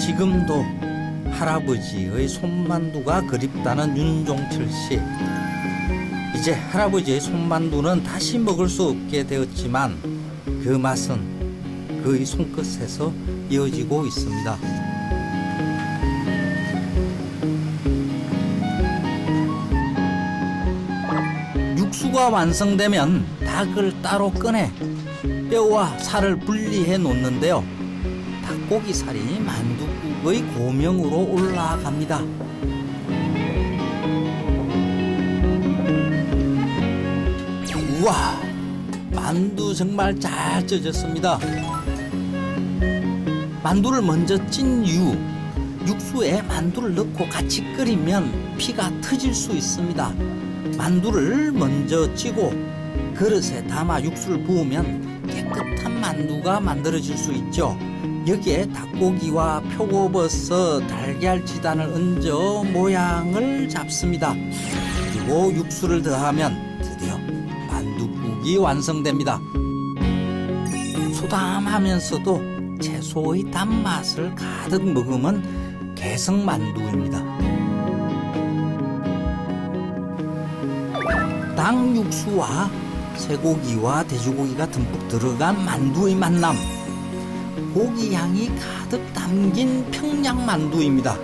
지금도 할아버지의 손만두가 그립다는 윤종철 씨. 이제 할아버지의 손만두는 다시 먹을 수 없게 되었지만 그 맛은 그의 손끝에서 이어지고 있습니다. 육수가 완성되면 닭을 따로 꺼내 뼈와 살을 분리해 놓는데요. 닭고기 살이 만두국의 고명으로 올라갑니다. 우와, 만두 정말 잘 쪄졌습니다. 만두를 먼저 찐 이후 육수에 만두를 넣고 같이 끓이면 피가 터질 수 있습니다. 만두를 먼저 찌고 그릇에 담아 육수를 부으면 깨끗한 만두가 만들어질 수 있죠. 여기에 닭고기와 표고버섯, 달걀 지단을 얹어 모양을 잡습니다. 그리고 육수를 더하면 드디어 만두국이 완성됩니다. 소담하면서도 채소의 단맛을 가득 머금은 개성만두입니다. 닭 육수와 쇠고기와 돼지고기가 듬뿍 들어간 만두의 만남. 고기 향이 가득 담긴 평양 만두입니다.